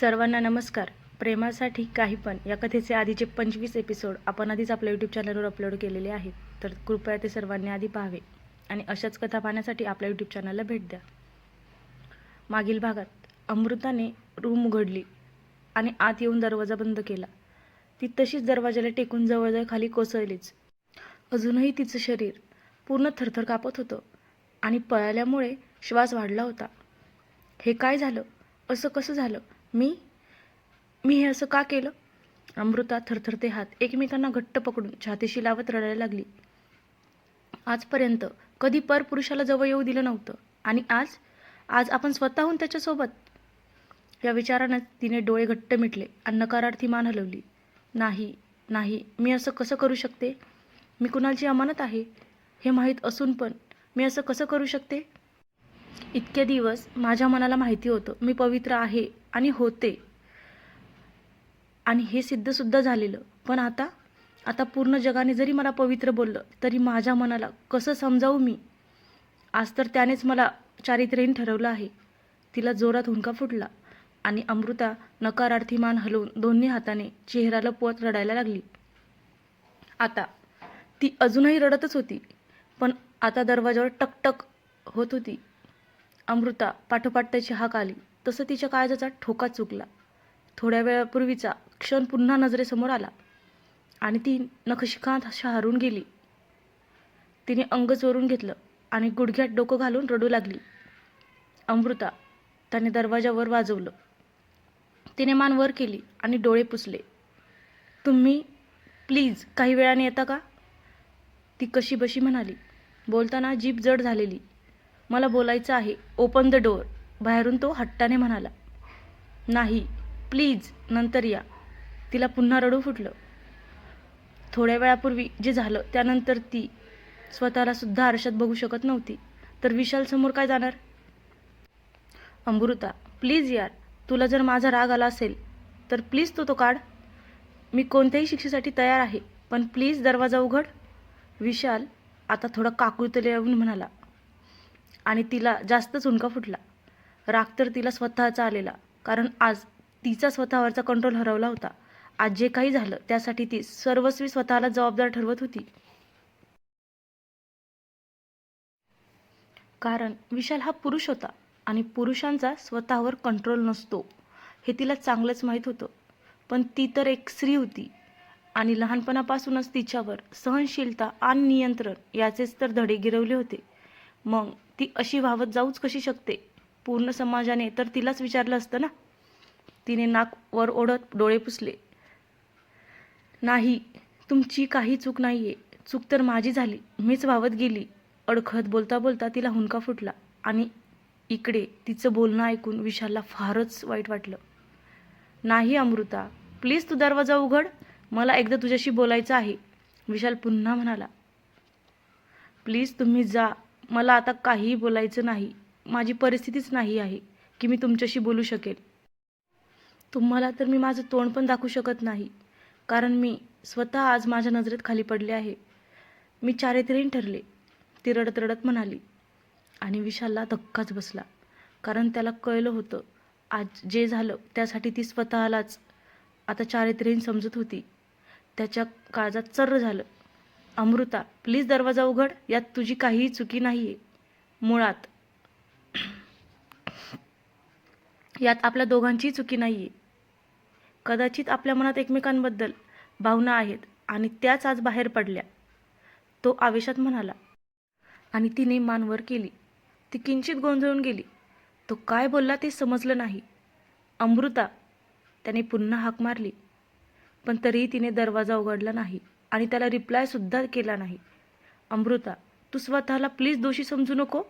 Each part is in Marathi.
सर्वांना नमस्कार. प्रेमासाठी काही पण या कथेचे आधीचे पंचवीस एपिसोड आपण आधीच आपल्या यूट्यूब चॅनलवर अपलोड केलेले आहेत. तर कृपया ते सर्वांनी आधी पाहावे आणि अशाच कथा पाहण्यासाठी आपल्या यूट्यूब चॅनलला भेट द्या. मागील भागात अमृताने रूम उघडली आणि आत येऊन दरवाजा बंद केला. ती तशीच दरवाजाला टेकून जवळजवळ खाली कोसळलीच. अजूनही तिचं शरीर पूर्ण थरथर कापत होतं आणि पळाल्यामुळे श्वास वाढला होता. हे काय झालं? असं कसं झालं? मी? मी हे असं का केलं? अमृता थरथरते हात. एकमेकांना घट्ट पकडून छातीशी लावत रडायला लागली. आजपर्यंत कधी परपुरुषाला जवळ येऊ दिलं नव्हतं. आणि आज? आज आपण स्वतःहून त्याच्यासोबत? या विचारानं तिने डोळे घट्ट मिटले आणि नकारार्थी मान हलवली. नाही नाही मी असं कसं करू शकते? मी कुणाची अमानत आहे? हे माहीत असून पण मी असं कसं करू शकते? इतके दिवस माझ्या मनाला माहिती होतं मी पवित्र आहे. आणि होते. आणि हे सिद्धसुद्धा झालेलं. पण आता आता पूर्ण जगाने जरी मला पवित्र बोललं तरी माझ्या मनाला कसं समजावू मी? आज तर त्यानेच मला चारित्र्यहीन ठरवलं आहे. तिला जोरात हुंका फुटला आणि अमृता नकारार्थी मान हलवून दोन्ही हाताने चेहरा लपवत रडायला लागली. आता ती अजूनही रडतच होती पण आता दरवाजावर टकटक होत होती. अमृता पाठोपाठ त्याची हाक आली. तसं तिच्या काळजाचा ठोका चुकला. थोड्या वेळापूर्वीचा क्षण पुन्हा नजरेसमोर आला आणि ती नखशिखांत शहारून गेली. तिने अंग चोरून घेतलं आणि गुडघ्यात डोकं घालून रडू लागली. अमृता त्याने दरवाजावर वाजवलं. तिने मान वर केली आणि डोळे पुसले. तुम्ही प्लीज काही वेळाने येता का? ती कशी बशी म्हणाली. बोलताना जीभ जड झालेली. मला बोलायचं आहे. ओपन द डोअर बाहेरून तो हट्टाने म्हणाला नाही प्लीज नंतर या. तिला पुन्हा रडू फुटलं. थोड्या वेळापूर्वी जे झालं त्यानंतर ती स्वतःला सुद्धा आरशात बघू शकत नव्हती. तर विशाल समोर काय जाणार? अमृता प्लीज यार तुला जर माझा राग आला असेल तर प्लीज तू तो काढ. मी कोणत्याही शिक्षेसाठी तयार आहे पण प्लीज दरवाजा उघड. विशाल आता थोडा काकुळतले येऊन म्हणाला. आणि तिला जास्तच हुंका फुटला. राग तर तिला स्वतःचा आलेला कारण आज तिचा स्वतःवरचा कंट्रोल हरवला होता. आज जे काही झालं त्यासाठी ती सर्वस्वी स्वतःला जबाबदार ठरवत होती. कारण विशाल हा पुरुष होता आणि पुरुषांचा स्वतःवर कंट्रोल नसतो. हे तिला चांगलंच माहीत होतं. पण ती तर एक स्त्री होती आणि लहानपणापासूनच तिच्यावर सहनशीलता आणि नियंत्रण याचेच तर धडे गिरवले होते. मग ती अशी व्हावत जाऊच कशी शकते? पूर्ण समाजाने तर तिलाच विचारलं असतं ना. तिने नाक वर ओढत डोळे पुसले. नाही तुमची काही चूक नाही आहे चूक तर माझी झाली. मीच वावत गेली. अडखत बोलता बोलता तिला हुंका फुटला आणि इकडे तिचं बोलणं ऐकून विशालला फारच वाईट वाटलं. नाही अमृता. प्लीज तू दरवाजा उघड. मला एकदा तुझ्याशी बोलायचं आहे. विशाल पुन्हा म्हणाला. प्लीज तुम्ही जा. मला आता काहीही बोलायचं नाही. माझी परिस्थितीच नाही आहे की मी तुमच्याशी बोलू शकेल तुम्हाला तर मी माझं तोंड पण दाखवू शकत नाही कारण मी स्वतः आज माझ्या नजरेत खाली पडले आहे. मी चारित्र्यहीन ठरले. ती रडत रडत म्हणाली आणि विशालला धक्काच बसला कारण त्याला कळलं होतं आज जे झालं त्यासाठी ती स्वतःलाच आता चारित्र्यहीन समजत होती. त्याच्या काळजात चर्र झालं. अमृता प्लीज दरवाजा उघड यात तुझी काहीही चुकी नाही आहे मुळात यात आपल्या दोघांचीही चुकी नाही आहे कदाचित आपल्या मनात एकमेकांबद्दल भावना आहेत आणि त्याच आज बाहेर पडल्या. तो आवेशात म्हणाला आणि तिने मानवर केली. ती किंचित गोंधळून गेली. तो काय बोलला ते समजलं नाही. अमृता त्याने पुन्हा हाक मारली. पण तरीही तिने दरवाजा उघडला नाही आणि त्याला रिप्लायसुद्धा केला नाही. अमृता तू स्वतःला प्लीज दोषी समजू नको.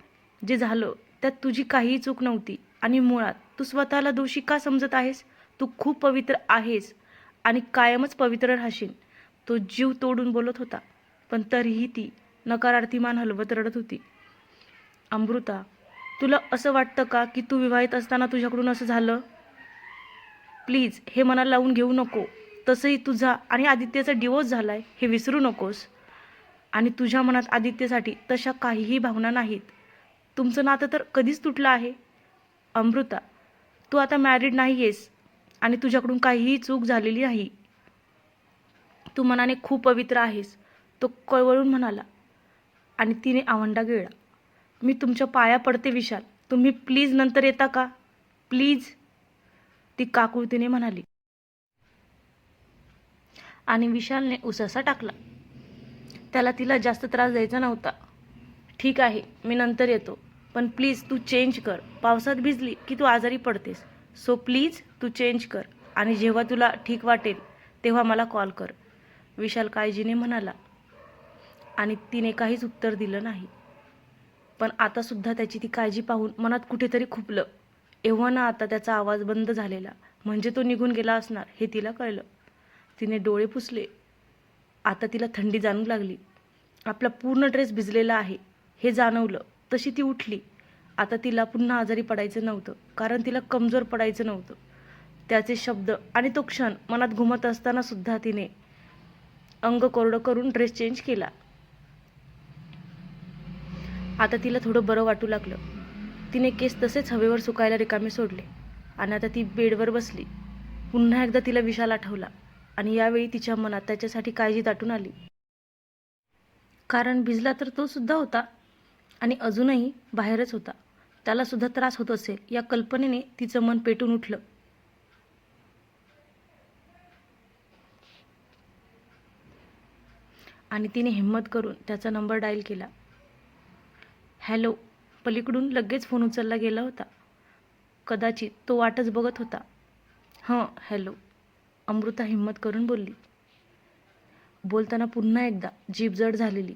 जे झालं त्यात तुझी काहीही चूक नव्हती. आणि मुळात तू स्वतःला दोषी का समजत आहेस? तू खूप पवित्र आहेस आणि कायमच पवित्र राहशील. तो जीव तोडून बोलत होता पण तरीही ती नकारार्थी मान हलवत रडत होती. अमृता तुला असं वाटतं का की तू विवाहित असताना तुझ्याकडून असं झालं? प्लीज हे मनाला लावून घेऊ नको. तसंही तुझा आणि आदित्यचा डिवोर्स झाला आहे हे विसरू नकोस. आणि तुझ्या मनात आदित्यसाठी तशा काहीही भावना नाहीत. तुमचं नातं तर कधीच तुटलं आहे? अमृता तू आता मॅरिड नाही आहेस आणि तुझ्याकडून काहीही चूक झालेली नाही. तू मनाने खूप पवित्र आहेस तो कळवळून म्हणाला. आणि तिने आवंडा गिळला मी तुमच्या पाया पडते विशाल. तुम्ही प्लीज नंतर येता का? प्लीज ती काकुळतीने म्हणाली. आणि विशालने उसासा टाकला. त्याला तिला जास्त त्रास द्यायचा नव्हता. ठीक आहे मी नंतर येतो. पण प्लीज तू चेंज कर. पावसात भिजली की तू आजारी पडतेस. सो प्लीज तू चेंज कर. आणि जेव्हा तुला ठीक वाटेल तेव्हा मला कॉल कर. विशाल काळजीने म्हणाला. आणि तिने काहीच उत्तर दिलं नाही. पण आतासुद्धा त्याची ती काळजी पाहून मनात कुठेतरी खुपलं. एव्हा ना आता त्याचा आवाज बंद झालेला. म्हणजे तो निघून गेला असणार हे तिला कळलं. तिने डोळे पुसले. आता तिला थंडी जाणू लागली. आपला पूर्ण ड्रेस भिजलेला आहे हे जाणवलं. तशी ती उठली. आता तिला पुन्हा आजारी पडायचं नव्हतं कारण तिला कमजोर पडायचं नव्हतं. त्याचे शब्द आणि तो क्षण मनात घुमत असताना सुद्धा तिने अंग कोरडं करून ड्रेस चेंज केला. आता तिला थोडं बरं वाटू लागलं. तिने केस तसेच हवेवर सुकायला रिकामे सोडले आणि आता ती बेडवर बसली. पुन्हा एकदा तिला विशाल आठवला आणि यावेळी तिच्या मनात त्याच्यासाठी काळजी दाटून आली. कारण भिजला तर तो सुद्धा होता. आणि अजूनही बाहेरच होता. त्यालासुद्धा त्रास होत असेल या कल्पनेने तिचं मन पेटून उठलं. आणि तिने हिंमत करून त्याचा नंबर डायल केला. हॅलो पलीकडून लगेच फोन उचलला गेला होता. कदाचित तो वाटच बघत होता. हां हॅलो अमृता हिंमत करून बोलली. बोलताना पुन्हा एकदा जीभ जड झालेली.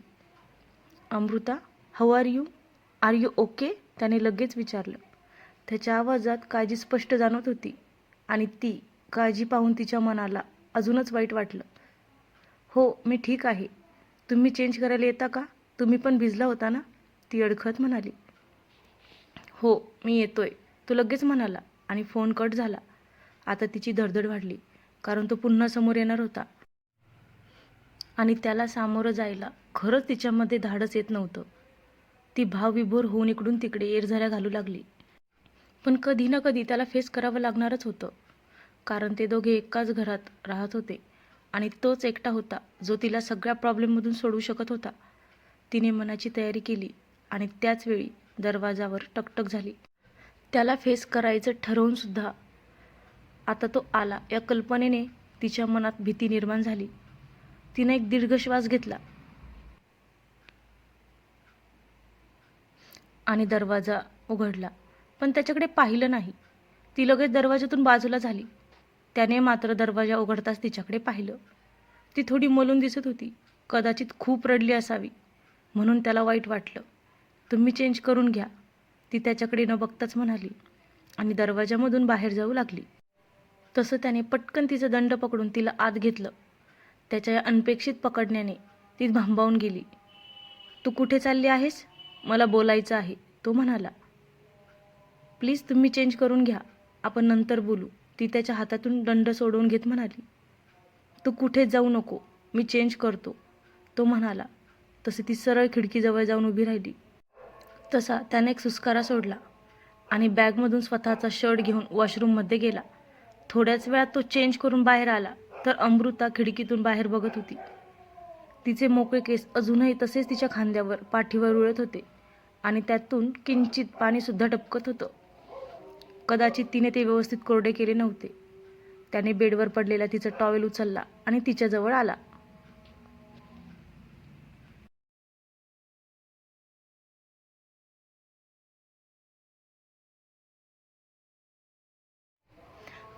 Amrita how are you are you okay त्याने लगेच विचारलं. त्याच्या आवाजात काळजी स्पष्ट जाणवत होती आणि ती काळजी पाहून तिच्या मनाला अजूनच वाईट वाटलं. हो मी ठीक आहे. तुम्ही चेंज करायला येता का? तुम्ही पण भिजला होता ना? ती अडखत म्हणाली. हो मी येतोय. तो लगेच म्हणाला आणि फोन कट झाला. आता तिची धडधड वाढली कारण तो पुन्हा समोर येणार होता. आणि त्याला सामोरं जायला खरंच तिच्यामध्ये धाडस येत नव्हतं. ती भावविभोर होऊन इकडून तिकडे येरझाऱ्या घालू लागली. पण कधी ना कधी त्याला फेस करावं लागणारच होतं. कारण ते दोघे एकाच घरात राहत होते आणि तोच एकटा होता जो तिला सगळ्या प्रॉब्लेममधून सोडवू शकत होता. तिने मनाची तयारी केली आणि त्याच वेळी दरवाजावर टकटक झाली. त्याला फेस करायचं ठरवूनसुद्धा आता तो आला या कल्पनेने तिच्या मनात भीती निर्माण झाली. तिने एक दीर्घ श्वास घेतला. आणि दरवाजा उघडला. पण त्याच्याकडे पाहिलं नाही. ती लगेच दरवाजातून बाजूला झाली. त्याने मात्र दरवाजा उघडताच तिच्याकडे पाहिलं. ती थोडी मलून दिसत होती. कदाचित खूप रडली असावी. म्हणून त्याला वाईट वाटलं. तुम्ही चेंज करून घ्या. ती त्याच्याकडे न बघताच म्हणाली आणि दरवाजामधून बाहेर जाऊ लागली. तसं त्याने पटकन तिचा दंड पकडून तिला आत घेतलं. त्याच्या अनपेक्षित पकडण्याने ती भांबावून गेली. तू कुठे चालली आहेस? मला बोलायचं आहे. तो म्हणाला प्लीज तुम्ही चेंज करून घ्या. आपण नंतर बोलू. ती त्याच्या हातातून दंड सोडवून घेत म्हणाली तू कुठेच जाऊ नको. मी चेंज करतो. तो म्हणाला तसे ती सरळ खिडकीजवळ जाऊन उभी राहिली. तसा त्याने एक सुस्कारा सोडला आणि बॅगमधून स्वतःचा शर्ट घेऊन वॉशरूममध्ये गेला. थोड्याच वेळात तो चेंज करून बाहेर आला तर अमृता खिडकीतून बाहेर बघत होती. तिचे मोकळे केस अजूनही तसेच तिच्या खांद्यावर पाठीवर उळत होते. आणि त्यातून किंचित पाणीसुद्धा टपकत होतं. कदाचित तिने ते व्यवस्थित कोरडे केले नव्हते. त्याने बेडवर पडलेला तिचा टॉवेल उचलला आणि तिच्याजवळ आला.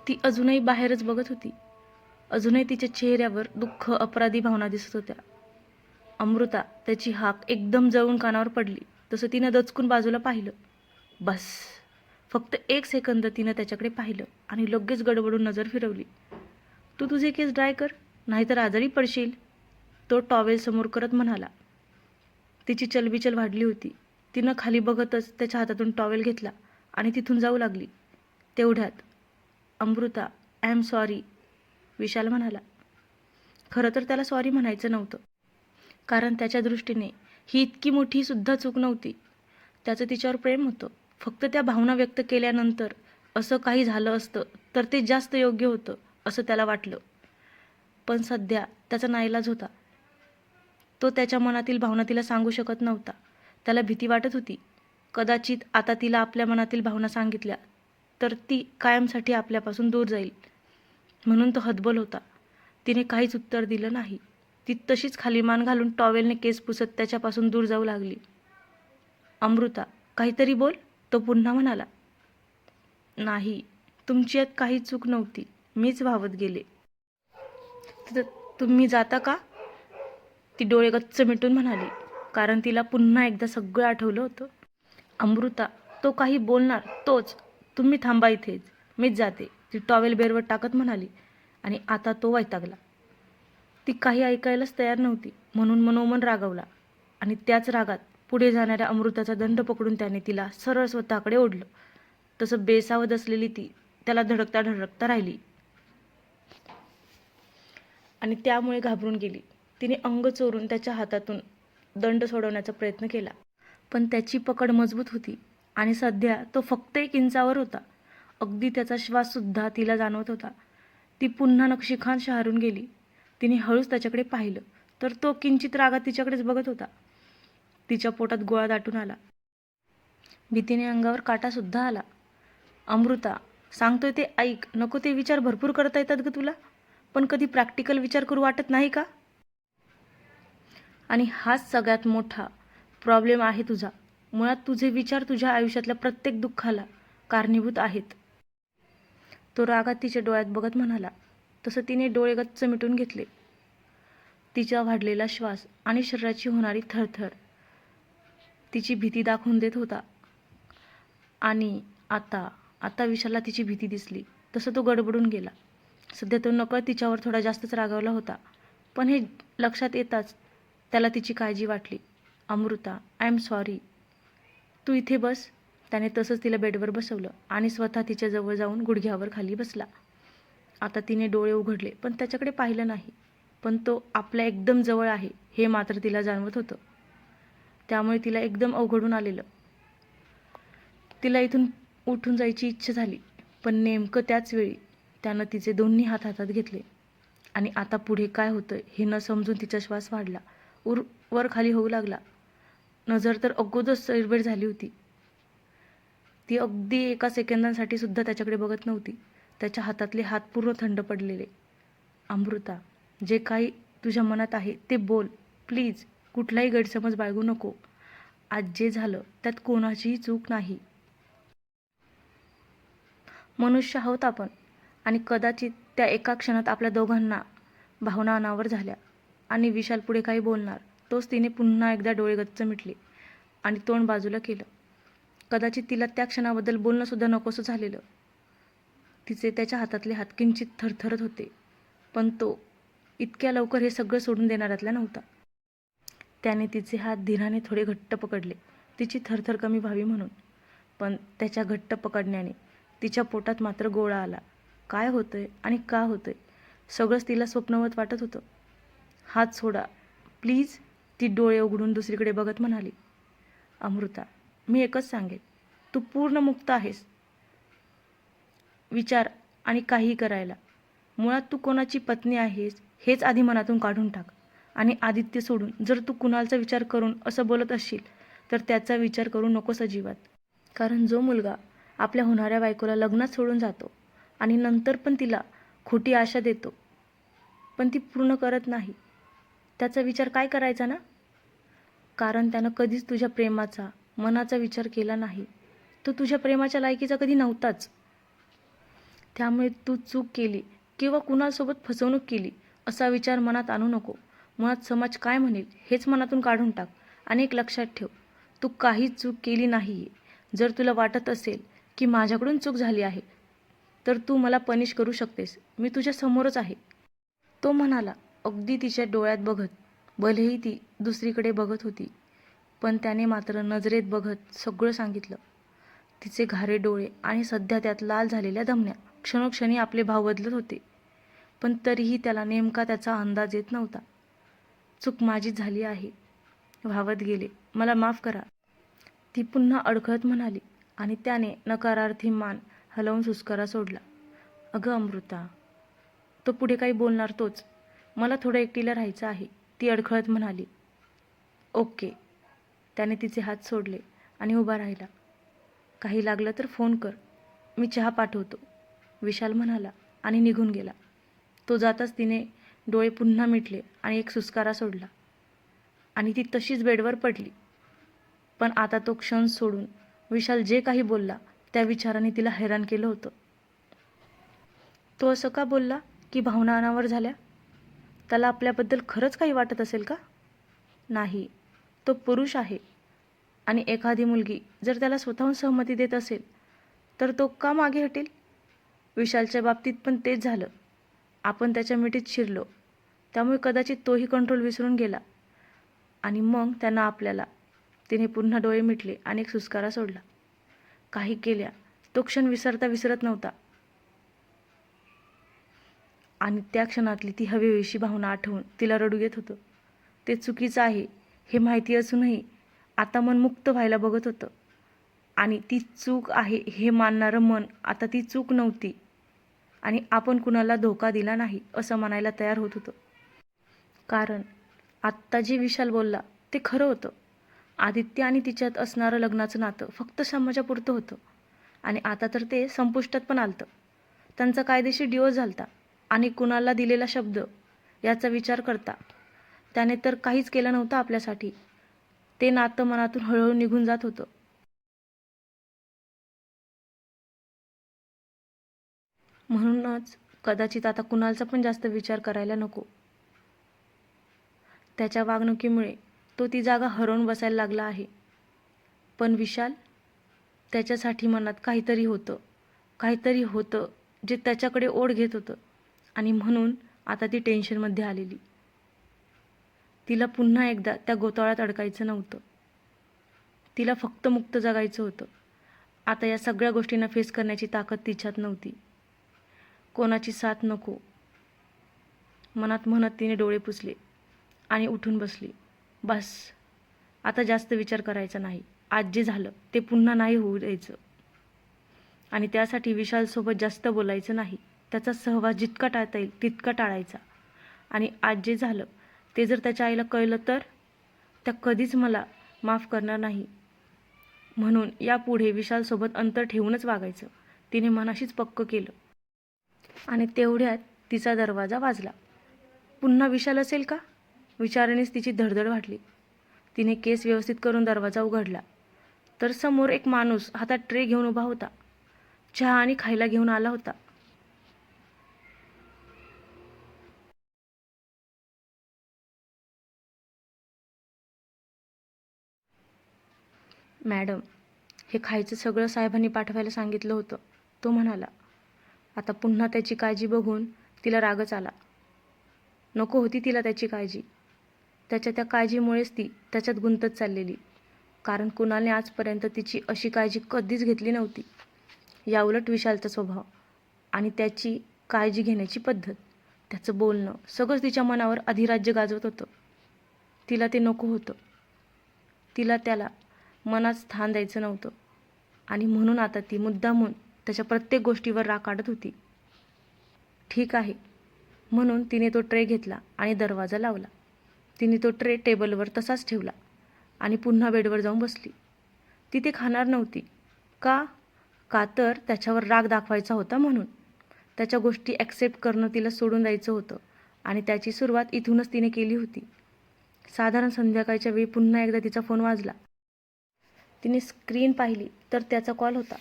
ती अजूनही बाहेरच बघत होती. अजूनही तिच्या चेहऱ्यावर दुःख अपराधी भावना दिसत होत्या. अमृता त्याची हाक एकदम जळून कानावर पडली. तसं तिनं दचकून बाजूला पाहिलं. बस. फक्त एक सेकंद तिनं त्याच्याकडे पाहिलं आणि लगेच गडबडून नजर फिरवली. तू तुझे केस ड्राय कर नाहीतर आजारी पडशील तो टॉवेल समोर करत म्हणाला. तिची चलबिचल वाढली होती. तिनं खाली बघतच त्याच्या हातातून टॉवेल घेतला आणि तिथून जाऊ लागली. तेवढ्यात Amrita I am sorry Vishal म्हणाला. खरं तर त्याला सॉरी म्हणायचं नव्हतं कारण त्याच्या दृष्टीने ही इतकी मोठी सुद्धा चूक नव्हती. त्याचं तिच्यावर प्रेम होतं. फक्त त्या भावना व्यक्त केल्यानंतर असं काही झालं असतं तर ते जास्त योग्य होतं असं त्याला वाटलं. पण सध्या त्याचा नाईलाज होता. तो त्याच्या मनातील भावना तिला सांगू शकत नव्हता. त्याला भीती वाटत होती. कदाचित आता तिला आपल्या मनातील भावना सांगितल्या तर ती कायमसाठी आपल्यापासून दूर जाईल. म्हणून तो हतबल होता. तिने काहीच उत्तर दिलं नाही. ती तशीच खाली मान घालून टॉवेलने केस पुसत त्याच्यापासून दूर जाऊ लागली. अमृता काहीतरी बोल तो पुन्हा म्हणाला. नाही तुमची यात काही चूक नव्हती. मीच भावत गेले. "त- तुम्ही जाता का? ती डोळे गच्च मिटून म्हणाली कारण तिला पुन्हा एकदा सगळं आठवलं होतं. अमृता तो काही बोलणार तोच. तुम्ही थांबा इथेच. मीच जाते. ती टॉवेल बेरवर टाकत म्हणाली आणि आता तो वैतागला. ती काही ऐकायलाच तयार नव्हती. म्हणून मनोमन रागवला आणि त्याच रागात पुढे जाणाऱ्या अमृताचा दंड पकडून त्याने तिला सरळ स्वतःकडे ओढलं. तसं बेसावत असलेली ती त्याला धडकता धडकता राहिली. आणि त्यामुळे घाबरून गेली. तिने अंग चोरून त्याच्या हातातून दंड सोडवण्याचा प्रयत्न केला. पण त्याची पकड मजबूत होती आणि सध्या तो फक्त एक इंचावर होता. अगदी त्याचा श्वाससुद्धा तिला जाणवत होता. ती पुन्हा नक्षीखान शहारून गेली. तिने हळूच त्याच्याकडे पाहिलं. तर तो किंचित रागात तिच्याकडेच बघत होता. तिच्या पोटात गोळा दाटून आला. भीतीने अंगावर काटासुद्धा आला. अमृता सांगतोय ते ऐक. नको ते विचार भरपूर करता येतात ग तुला. पण कधी प्रॅक्टिकल विचार करू वाटत नाही का? आणि हाच सगळ्यात मोठा प्रॉब्लेम आहे तुझा. मुळात तुझे विचार तुझ्या आयुष्यातल्या प्रत्येक दुःखाला कारणीभूत आहेत. तो रागात तिच्या डोळ्यात बघत म्हणाला तसं तिने डोळे गच्च मिटून घेतले. तिचा वाढलेला श्वास आणि शरीराची होणारी थरथर. तिची भीती दाखवून देत होता. आणि आता आता विशालला तिची भीती दिसली. तसं तो गडबडून गेला. सध्या तो नकळत तिच्यावर थोडा जास्तच रागावला होता. पण हे लक्षात येताच त्याला तिची काळजी वाटली. अमृता आय एम सॉरी तू इथे बस. त्याने तसंच तिला बेडवर बसवलं आणि स्वतः तिच्या जवळ जाऊन गुडघ्यावर खाली बसला. आता तिने डोळे उघडले पण त्याच्याकडे पाहिलं नाही. पण तो आपल्या एकदम जवळ आहे हे मात्र तिला जाणवत होतं. त्यामुळे तिला एकदम अवघडून आलेलं. तिला इथून उठून जायची इच्छा झाली पण नेमकं त्याच वेळी त्यानं तिचे दोन्ही हात हातात घेतले. आणि आता पुढे काय होतं हे न समजून तिचा श्वास वाढला. उर वर खाली होऊ लागला. नजर तर अगोदर सैरबेर झाली होती. ती अगदी एका सेकंदांसाठी सुद्धा त्याच्याकडे बघत नव्हती. त्याच्या हातातले हात पूर्ण थंड पडलेले. अमृता जे काही तुझ्या मनात आहे ते बोल. प्लीज कुठलाही गैरसमज बाळगू नको. आज जे झालं त्यात कोणाचीही चूक नाही. मनुष्य आहोत आपण आणि कदाचित त्या एका क्षणात आपल्या दोघांना भावना अनावर झाल्या आणि विशाल पुढे काही बोलणार. तोच तिने पुन्हा एकदा डोळे गच्च मिटले आणि तोंड बाजूला केलं. कदाचित तिला त्या क्षणाबद्दल बोलणंसुद्धा नकोसं झालेलं. तिचे त्याच्या हातातले हात किंचित थरथरत होते. पण तो इतक्या लवकर हे सगळं सोडून देणाऱ्यातला नव्हता. त्याने तिचे हात धीराने थोडे घट्ट पकडले. तिची थरथर कमी व्हावी म्हणून. पण त्याच्या घट्ट पकडण्याने तिच्या पोटात मात्र गोळा आला. काय होतंय आणि का होतंय? सगळंच तिला स्वप्नवत वाटत होतं. हात सोडा. प्लीज. ती डोळे उघडून दुसरीकडे बघत म्हणाली अमृता मी एकच सांगेन. तू पूर्ण मुक्त आहेस. विचार आणि काहीही करायला. मुळात तू कोणाची पत्नी आहेस हेच आधी मनातून काढून टाक. आणि आदित्य सोडून जर तू कुणालचा विचार करून असं बोलत असशील तर त्याचा विचार करू नकोस अजिबात. कारण जो मुलगा आपल्या होणाऱ्या बायकोला लग्नात सोडून जातो आणि नंतर पण तिला खोटी आशा देतो पण ती पूर्ण करत नाही त्याचा विचार काय करायचा ना? कारण त्यानं कधीच तुझ्या प्रेमाचा मनाचा विचार केला नाही. तो तुझ्या प्रेमाच्या लायकीचा कधी नव्हताच. त्यामुळे तू चूक केली किंवा कुणासोबत फसवणूक केली असा विचार मनात आणू नको. मुळात समाज काय म्हणेल हेच मनातून काढून टाक आणि एक लक्षात ठेव. तू काहीच चूक केली नाही जर तुला वाटत असेल की माझ्याकडून चूक झाली आहे तर तू मला पनिश करू शकतेस. मी तुझ्या समोरच आहे. तो म्हणाला अगदी तिच्या डोळ्यात बघत. भलेही ती दुसरीकडे बघत होती पण त्याने मात्र नजरेत बघत सगळं सांगितलं. तिचे घारे डोळे आणि सध्या त्यात लाल झालेल्या धमन्या क्षणोक्षणी आपले भाव बदलत होते. पण तरीही त्याला नेमका त्याचा अंदाज येत नव्हता. चूक माझी झाली आहे. व्हावत गेले. मला माफ करा. ती पुन्हा अडखळत म्हणाली आणि त्याने नकारार्थी मान हलवून सुस्कारा सोडला. अगं अमृता तो पुढे काही बोलणार तोच. मला थोडं एकटीला राहायचं आहे. ती अडखळत म्हणाली. ओके. त्याने तिचे हात सोडले आणि उभा राहिला. काही लागलं तर फोन कर. मी चहा पाठवतो. विशाल म्हणाला आणि निघून गेला. तो जाताच तिने डोळे पुन्हा मिटले आणि एक सुस्कारा सोडला. आणि ती तशीच बेडवर पडली. पण आता तो क्षण सोडून विशाल जे काही बोलला त्या विचाराने तिला हैराण केलं होतं. तो असं का बोलला की भावना अनावर झाल्या? त्याला आपल्याबद्दल खरंच काही वाटत असेल का? नाही तो पुरुष आहे. आणि एखादी मुलगी जर त्याला स्वतःहून सहमती देत असेल तर तो का मागे हटेल? विशालच्या बाबतीत पण तेच झालं. आपण त्याच्या मिठीत शिरलो. त्यामुळे कदाचित तोही कंट्रोल विसरून गेला. आणि मग त्यांना आपल्याला. तिने पुन्हा डोळे मिटले आणि एक सुस्कारा सोडला. काही केल्या. तो क्षण विसरता विसरत नव्हता. आणि त्या क्षणातली ती हवेविषयी भावना आठवून तिला रडू येत होतं. ते चुकीचं आहे. हे माहिती असूनही आता मन मुक्त व्हायला बघत होतं. आणि ती चूक आहे हे मानणारं मन आता ती चूक नव्हती. आणि आपण कुणाला धोका दिला नाही असं म्हणायला तयार होत होतं. कारण आत्ता जे विशाल बोलला ते खरं होतं. आदित्य आणि तिच्यात असणारं लग्नाचं नातं फक्त समाजापुरतं होतं. आणि आता तर ते संपुष्टात पण आलतं. त्यांचा कायदेशीर डिओ झालता. आणि कुणाला दिलेला शब्द याचा विचार करता त्याने तर काहीच केलं नव्हतं आपल्यासाठी. ते नातं मनातून हळूहळू निघून जात होतं. म्हणूनच कदाचित आता कुणालचा पण जास्त विचार करायला नको. त्याच्या वागणुकीमुळे तो ती जागा हरवून बसायला लागला आहे. पण विशाल त्याच्यासाठी मनात काहीतरी होतं. काहीतरी होतं जे त्याच्याकडे ओढ घेत होतं. आणि म्हणून आता ती टेन्शनमध्ये आलेली. तिला पुन्हा एकदा त्या गोतावळ्यात अडकायचं नव्हतं. तिला फक्त मुक्त जगायचं होतं. आता या सगळ्या गोष्टींना फेस करण्याची ताकद तिच्यात नव्हती. कोणाची साथ नको. मनात म्हणत तिने डोळे पुसले आणि उठून बसली. बस. आता जास्त विचार करायचा नाही. आज जे झालं ते पुन्हा नाही होऊ द्यायचं. आणि त्यासाठी विशालसोबत जास्त बोलायचं नाही. त्याचा सहवास जितका टाळता येईल तितका टाळायचा. आणि आज जे झालं ते जर त्याच्या आईला कळलं तर? त्या कधीच मला माफ करणार नाही. म्हणून यापुढे विशालसोबत अंतर ठेवूनच वागायचं. तिने मनाशीच पक्क केलं. आणि तेवढ्यात तिचा दरवाजा वाजला. पुन्हा विशाल असेल का? विचारणेच तिची धडधड वाटली. तिने केस व्यवस्थित करून दरवाजा उघडला. तर समोर एक माणूस हातात ट्रे घेऊन उभा होता. चहा आणि खायला घेऊन आला होता. मॅडम हे खायचं सगळं साहेबांनी पाठवायला सांगितलं होतं. तो म्हणाला आता पुन्हा त्याची काळजी बघून तिला रागच आला. नको होती तिला त्याची काळजी. त्याच्या त्या काळजीमुळेच ती त्याच्यात गुंतत चाललेली. कारण कुणालने आजपर्यंत तिची अशी काळजी कधीच घेतली नव्हती. याउलट विशालचा स्वभाव आणि त्याची काळजी घेण्याची पद्धत. त्याचं बोलणं सगळंच तिच्या मनावर अधिराज्य गाजवत होतं. तिला ते नको होतं. तिला त्याला मनात स्थान द्यायचं नव्हतं. आणि म्हणून आता ती मुद्दामून त्याच्या प्रत्येक गोष्टीवर राग काढत होती. ठीक आहे. म्हणून तिने तो ट्रे घेतला आणि दरवाजा लावला. तिने तो ट्रे टेबलवर तसाच ठेवला आणि पुन्हा बेडवर जाऊन बसली. ती ते खाणार नव्हती. का? का तर त्याच्यावर राग दाखवायचा होता म्हणून. त्याच्या गोष्टी ॲक्सेप्ट करणं तिला सोडून द्यायचं होतं आणि त्याची सुरुवात इथूनच तिने केली होती. साधारण संध्याकाळच्या वेळी पुन्हा एकदा तिचा फोन वाजला. तिने स्क्रीन पाहिली तर त्याचा कॉल होता.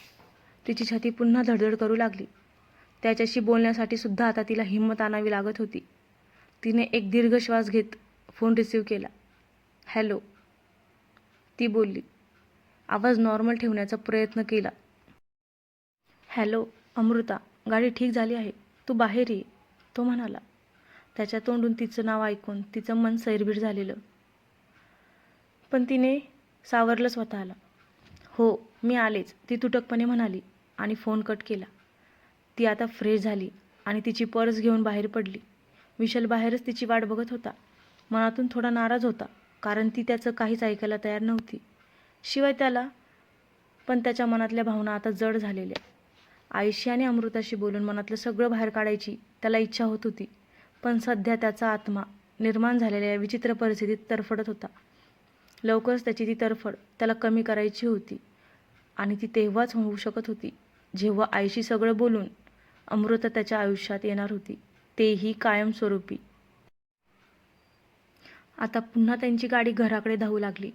तिची छाती पुन्हा धडधड करू लागली. त्याच्याशी बोलण्यासाठी सुद्धा आता तिला हिंमत आणावी लागत होती. तिने एक दीर्घ श्वास घेत फोन रिसीव केला. हॅलो ती बोलली. आवाज नॉर्मल ठेवण्याचा प्रयत्न केला. हॅलो अमृता गाडी ठीक झाली आहे. तू बाहेर ये तो म्हणाला. त्याच्या तोंडून तिचं नाव ऐकून तिचं मन सैरभीर झालेलं. पण तिने सावरलं स्वतःला. हो मी आलेच ती तुटकपणे म्हणाली आणि फोन कट केला. ती आता फ्रेश झाली आणि तिची पर्स घेऊन बाहेर पडली. विशाल बाहेरच तिची वाट बघत होता. मनातून थोडा नाराज होता कारण ती त्याचं काहीच ऐकायला तयार नव्हती. शिवाय त्याला पण त्याच्या मनातल्या भावना आता जड झालेल्या. आयुषी आणि अमृताशी बोलून मनातलं सगळं बाहेर काढायची त्याला इच्छा होत होती पण सध्या त्याचा आत्मा निर्माण झालेल्या या विचित्र परिस्थितीत तरफडत होता. लवकरच त्याची ती तरफड त्याला कमी करायची होती. आणि ती तेव्हाच होऊ शकत होती जेव्हा आईशी सगळं बोलून अमृता त्याच्या आयुष्यात येणार होती तेही कायमस्वरूपी. आता पुन्हा त्यांची गाडी घराकडे धावू लागली.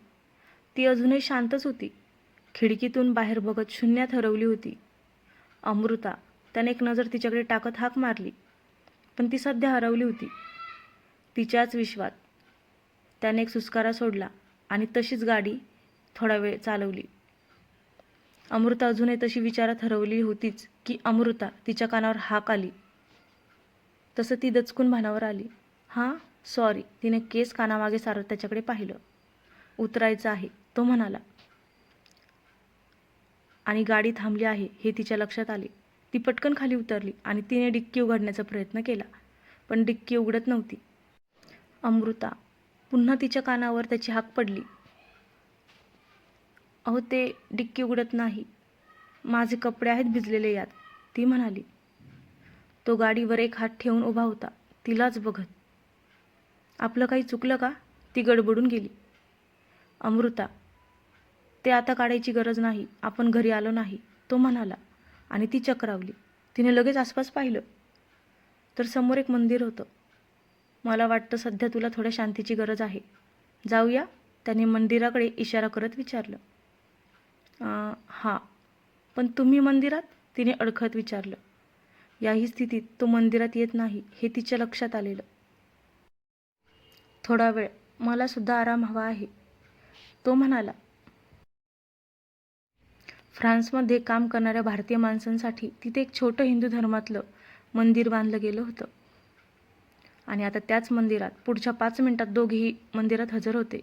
ती अजूनही शांतच होती. खिडकीतून बाहेर बघत शून्यात हरवली होती. अमृता त्याने एक नजर तिच्याकडे टाकत हाक मारली पण ती सध्या हरवली होती. तिच्याच विश्वात त्याने एक सुस्कारा सोडला आणि तशीच गाडी थोडा वेळ चालवली. अमृता अजूनही तशी विचारात हरवली होतीच की अमृता तिच्या कानावर हाक आली. तसं ती दचकून भानावर आली. हां सॉरी तिने केस कानामागे सारत त्याच्याकडे पाहिलं. उतरायचं आहे तो म्हणाला. आणि गाडी थांबली आहे हे तिच्या लक्षात आले. ती पटकन खाली उतरली आणि तिने डिक्की उघडण्याचा प्रयत्न केला पण डिक्की उघडत नव्हती. अमृता पुन्हा तिच्या कानावर त्याची हाक पडली. अहो ते डिक्की उघडत नाही. माझे कपडे आहेत भिजलेले यात. ती म्हणाली तो गाडीवर एक हात ठेवून उभा होता. तिलाच बघत. आपलं काही चुकलं का? ती गडबडून गेली. अमृता ते आता काढायची गरज नाही. आपण घरी आलो नाही. तो म्हणाला आणि ती चक्रावली. तिने लगेच आसपास पाहिलं. तर समोर एक मंदिर होतं. मला वाटतं सध्या तुला थोड्या शांतीची गरज आहे. जाऊया. त्याने मंदिराकडे इशारा करत विचारलं. हां. पण तुम्ही मंदिरात? तिने अडखत विचारलं. याही स्थितीत तो मंदिरात येत नाही हे तिच्या लक्षात आलेलं. थोडा वेळ मला सुद्धा आराम हवा आहे. तो म्हणाला फ्रान्समध्ये काम करणाऱ्या भारतीय माणसांसाठी तिथे एक छोटं हिंदू धर्मातलं मंदिर बांधलं गेलं होतं. आणि आता त्याच मंदिरात पुढच्या पाच मिनिटात दोघेही मंदिरात हजर होते.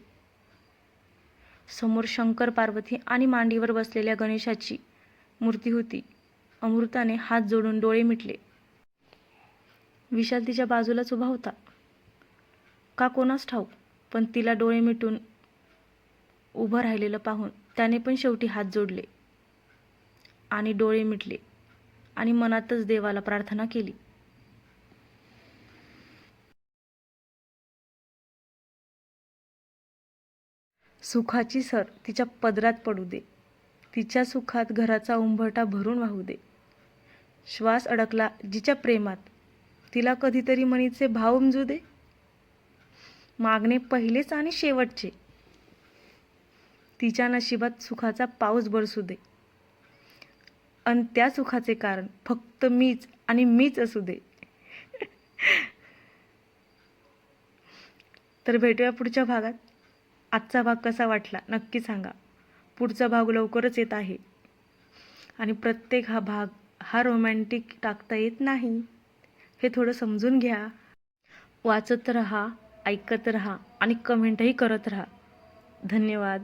समोर शंकर पार्वती आणि मांडीवर बसलेल्या गणेशाची मूर्ती होती. अमृताने हात जोडून डोळे मिटले. विशाल तिच्या बाजूलाच उभा होता. का कोणास ठाऊक पण तिला डोळे मिटून उभं राहिलेलं पाहून त्याने पण शेवटी हात जोडले आणि डोळे मिटले आणि मनातच देवाला प्रार्थना केली. सुखाची सर तिच्या पदरात पडू दे. तिच्या सुखात घराचा उंबरठा भरून वाहू दे. श्वास अडकला जिच्या प्रेमात. तिला कधीतरी मनीचे भाव उमजू दे. मागणे पहिलेच आणि शेवटचे. तिच्या नशिबात सुखाचा पाऊस बरसू दे. आणि त्या सुखाचे कारण फक्त मीच आणि मीच असू दे. तर भेटूया पुढच्या भागात. आजचा भाग कसा वाटला नक्की सांगा. पुढचा भाग लवकरच येत आहे. आणि प्रत्येक हा भाग हा रोमॅन्टिक टाकता येत नाही. हे थोडं समजून घ्या. वाचत रहा ऐकत रहा आणि कमेंटही करत रहा. धन्यवाद.